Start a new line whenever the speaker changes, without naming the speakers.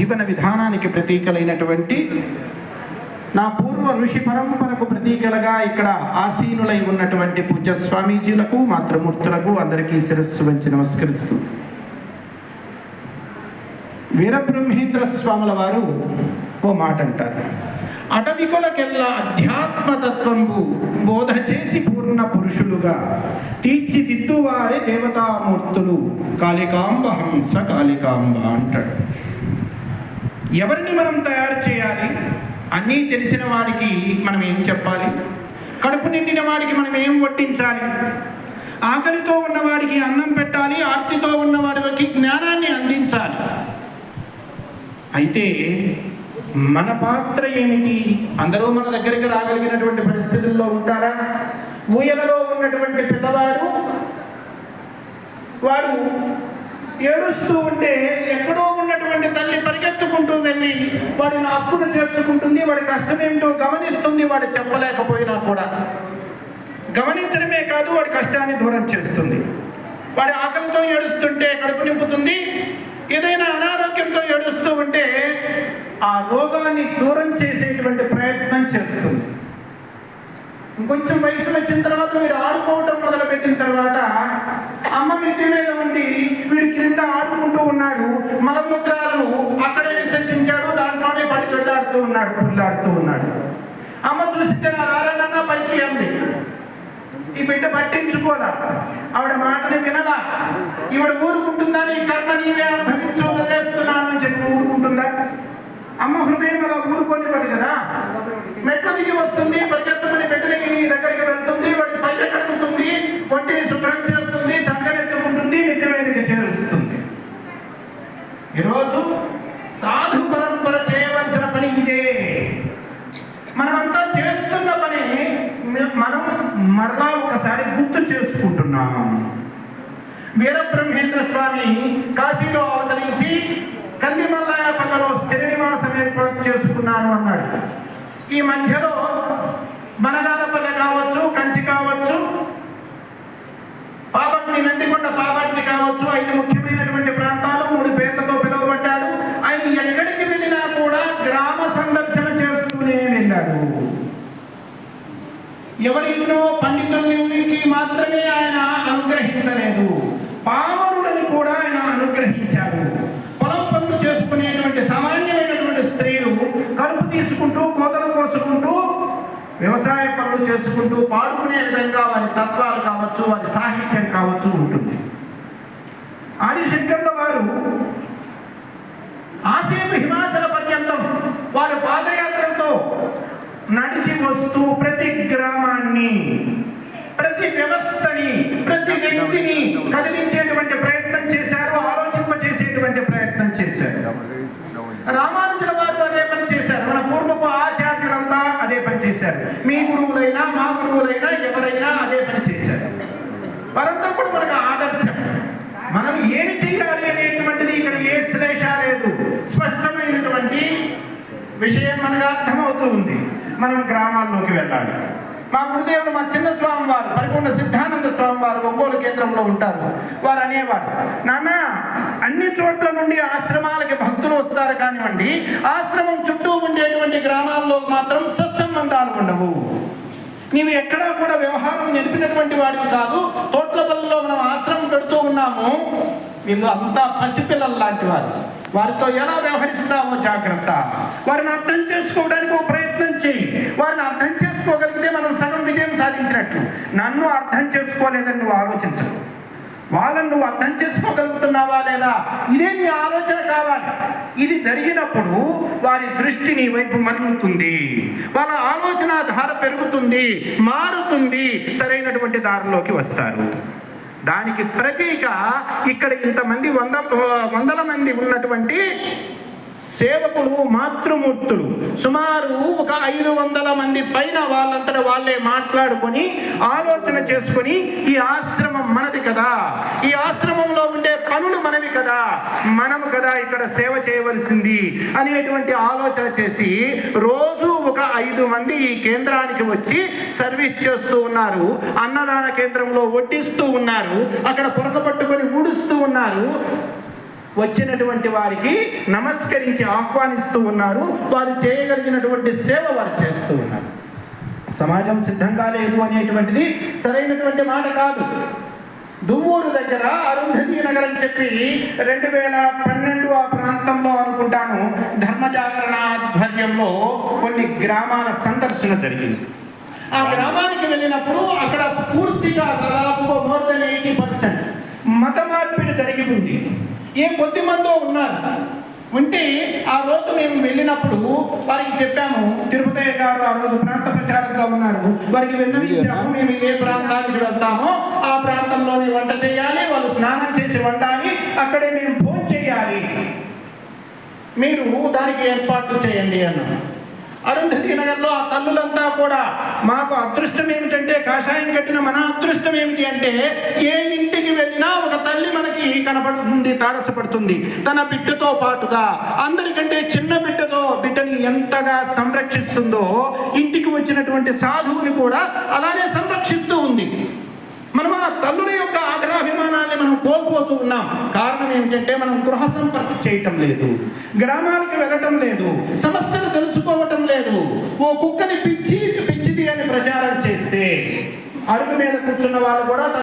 జీవన విధానానికి ప్రతీకలైనటువంటి నా పూర్వ ఋషి పరంపరకు ప్రతీకలుగా ఇక్కడ ఆసీనులై ఉన్నటువంటి పూజ్య స్వామీజీలకు మాతృమూర్తులకు అందరికీ శిరస్సు వంచి నమస్కరిస్తూ. వీరబ్రహ్మేంద్ర స్వాముల వారు ఓ మాట అంటారు అటవికులకెల్లా అధ్యాత్మతత్వంబు బోధ చేసి పూర్ణ పురుషులుగా తీర్చిదిద్దువారే దేవతామూర్తులు. కాళికాంబ హంస కాళికాంబ అంటాడు. ఎవరిని మనం తయారు చేయాలి? అన్నీ తెలిసిన వాడికి మనం ఏం చెప్పాలి? కడుపు నిండిన వాడికి మనం ఏం వడ్డించాలి? ఆకలితో ఉన్నవాడికి అన్నం పెట్టాలి ఆర్తితో ఉన్నవాడికి జ్ఞానాన్ని అందించాలి. అయితే మన పాత్ర ఏమిటి? అందరూ మన దగ్గరికి రాగలిగినటువంటి పరిస్థితుల్లో ఉంటారా? ఊయలలో ఉన్నటువంటి పిల్లవాడు వాడు ఏడుస్తూ ఉంటే ఎక్కడో ఉన్నటువంటి తల్లి పరిగె తన హక్కును చేర్చుకుంటుంది వాడి కష్టం ఏమిటో గమనిస్తుంది వాడు చెప్పలేకపోయినా కూడా. గమనించడమే కాదు వాడి కష్టాన్ని దూరం చేస్తుంది. వాడి ఆకలితో ఏడుస్తుంటే కడుపు నింపుతుంది. ఏదైనా అనారోగ్యంతో ఏడుస్తూ ఉంటే ఆ రోగాన్ని దూరం చేసేటువంటి ప్రయత్నం చేస్తుంది. ఇంకొంచెం వయసు వచ్చిన తర్వాత వీడు ఆడుకోవటం మొదలు పెట్టిన తర్వాత అమ్మ మిద్ది మీద ఉండి వీడి క్రింద ఆడుకుంటూ ఉన్నాడు. మలమూత్రాలను అక్కడే విసర్జించాడు దొల్లాడుతూ ఉన్నాడు పుల్లాడుతూ ఉన్నాడు. అమ్మ చూసితే మా నారాయణన్న పైకి అంది. ఈ బిడ్డ పట్టించుకోలా. ఆవిడ మాటని వినలా. ఈవిడ ఊరుకుంటుందా నీ కర్మ నీవే అనుభవించు వదిలేస్తున్నాను అని చెప్పి ఊరుకుంటుందా? అమ్మ హృదయం అలా ఊరుకొని కదా. వీరబ్రహ్మేంద్ర స్వామి కాశీలో అవతరించి కందిమల్లాయపల్లలో స్థిర నివాసం ఏర్పాటు చేసుకున్నాను అన్నాడు. ఈ మధ్యలో మనగాలపల్లె కావచ్చు కంచి కావచ్చు పాపట్ని నందికొండ పాపట్ని కావచ్చు ఐదు ముఖ్యమైనటువంటి ఎవరినో పండితులకి మాత్రమే ఆయన అనుగ్రహించలేదు. పామరులని కూడా ఆయన అనుగ్రహించాడు. పొలం పనులు చేసుకునేటువంటి సామాన్యమైనటువంటి స్త్రీలు కలుపు తీసుకుంటూ కోతలు కోసుకుంటూ వ్యవసాయ పనులు చేసుకుంటూ పాడుకునే విధంగా వారి తత్వాలు కావచ్చు వారి సాహిత్యం కావచ్చు ఉంటుంది. ఆదిశంకర్ల వారు ఆసేపు హిమాచల పర్యంతం వారు పాదయాత్రతో నడిచి వస్తూ ప్రతి గ్రామాన్ని ప్రతి వ్యవస్థని ప్రతి వ్యక్తిని కదిలించేటువంటి ప్రయత్నం చేశారు ఆలోచింపజేసేటువంటి ప్రయత్నం చేశారు. రామానుజుల వారు అదే పని చేశారు. మన పూర్వపు ఆచార్యులంతా అదే పని చేశారు. మీ గురువులైనా మా గురువులైనా ఎవరైనా అదే పని చేశారు. వారంతా కూడా మనకు ఆదర్శం. మనం ఏమి చేయాలి అనేటువంటిది ఇక్కడ ఏ శ్లేష లేదు. స్పష్టమైనటువంటి విషయం మనకు అర్థమవుతూ ఉంది. మనం గ్రామాల్లోకి వెళ్ళాలి. మా గురుదేవులు మా చిన్న స్వామి వారు పరిపూర్ణ సిద్ధానంద స్వామి వారు ఒంగోలు కేంద్రంలో ఉంటారు. వారు అనేవారు నానా అన్ని చోట్ల నుండి ఆశ్రమాలకి భక్తులు వస్తారు కానివ్వండి ఆశ్రమం చుట్టూ ఉండేటువంటి గ్రామాల్లో మాత్రం సత్సంబంధాలు ఉండవు. నీవు ఎక్కడా కూడా వ్యవహారం నిలిపినటువంటి వాడివి కాదు. తోట్లపల్లిలో మనం ఆశ్రమం పెడుతూ ఉన్నాము. వీళ్ళు అంతా పసిపిల్లలు లాంటి వారు. వారితో ఎలా వ్యవహరిస్తావో జాగ్రత్త. వారిని అర్థం చేసుకోవడానికి ఒక ప్రయత్నం వారిని అర్థం చేసుకోగలిగితే మనం సగం విజయం సాధించినట్లు నన్ను అర్థం చేసుకోలేదని నువ్వు ఆలోచించవు వాళ్ళని నువ్వు అర్థం చేసుకోగలుగుతున్నావా లేదా? ఇదే నీ ఆలోచన కావాలి. ఇది జరిగినప్పుడు వారి దృష్టి నీ వైపు మరుగుతుంది. వాళ్ళ ఆలోచన ధార పెరుగుతుంది మారుతుంది. సరైనటువంటి దారిలోకి వస్తారు. దానికి ప్రతీక ఇక్కడ ఇంతమంది వంద వందల మంది ఉన్నటువంటి సేవకులు మాతృమూర్తులు. సుమారు ఒక ఐదు వందల మంది పైన వాళ్ళంతట వాళ్ళే మాట్లాడుకొని ఆలోచన చేసుకొని ఈ ఆశ్రమం మనది కదా. ఈ ఆశ్రమంలో ఉండే పనులు మనవి కదా. మనము కదా ఇక్కడ సేవ చేయవలసింది అనేటువంటి ఆలోచన చేసి రోజు ఒక ఐదు మంది ఈ కేంద్రానికి వచ్చి సర్వీస్ చేస్తూ ఉన్నారు. అన్నదాన కేంద్రంలో వడ్డిస్తూ ఉన్నారు. అక్కడ పొరక పట్టుకొని ఊడుస్తూ ఉన్నారు. వచ్చినటువంటి వారికి నమస్కరించి ఆహ్వానిస్తూ ఉన్నారు. వారు చేయగలిగినటువంటి సేవ వారు చేస్తూ ఉన్నారు. సమాజం సిద్ధంగా లేదు అనేటువంటిది సరైనటువంటి మాట కాదు. దువ్వూరు దగ్గర అరుంధతి నగర్ అని చెప్పి రెండు వేల పన్నెండు ఆ ప్రాంతంలో అనుకుంటాను ధర్మ జాగరణ ఆధ్వర్యంలో కొన్ని గ్రామాల సందర్శన జరిగింది. ఆ గ్రామానికి వెళ్ళినప్పుడు అక్కడ పూర్తిగా దాదాపు మోర్ దెన్ ఎయిటీ పర్సెంట్ మత మార్పిడి జరిగి ఉంది. ఏ కొద్ది మందో ఉన్నారు. ఉంటే ఆ రోజు మేము వెళ్ళినప్పుడు వారికి చెప్పాము తిరుపతి గారు ఆ రోజు ప్రాంత ప్రచారంగా ఉన్నారు. వారికి విన్నవించాము మేము ఏ ప్రాంతానికి వెళ్తామో ఆ ప్రాంతంలోనే వంట చేయాలి వాళ్ళు స్నానం చేసి వండాలి అక్కడే మేము భోజనం చేయాలి. మీరు దానికి ఏర్పాట్లు చేయండి అన్నాను అరుంధతి నగర్లో ఆ తల్లులంతా కూడా మాకు అదృష్టం ఏమిటంటే కాషాయం కట్టిన మన అదృష్టం ఏమిటి అంటే ఏ ఇంటికి వెళ్ళినా ఒక తల్లి మనకి కనపడుతుంది తారసపడుతుంది. తన బిడ్డతో పాటుగా అందరికంటే చిన్న బిడ్డతో బిడ్డని ఎంతగా సంరక్షిస్తుందో ఇంటికి వచ్చినటువంటి సాధువుని కూడా అలానే సంరక్షిస్తూ ఉంది. మనం ఆ తల్లుల యొక్క ఆదరాభిమానాన్ని మనం కోల్పోతూ ఉన్నాం. కారణం ఏమిటంటే మనం గృహ సంపర్క చేయటం లేదు. గ్రామాలకు వెళ్ళటం లేదు. సమస్యలు తెలుసుకోవటం లేదు. ఓ కుక్కని పిచ్చి పిచ్చిది అని ప్రచారం చేస్తే అరుగు మీద కూర్చున్న వాళ్ళు కూడా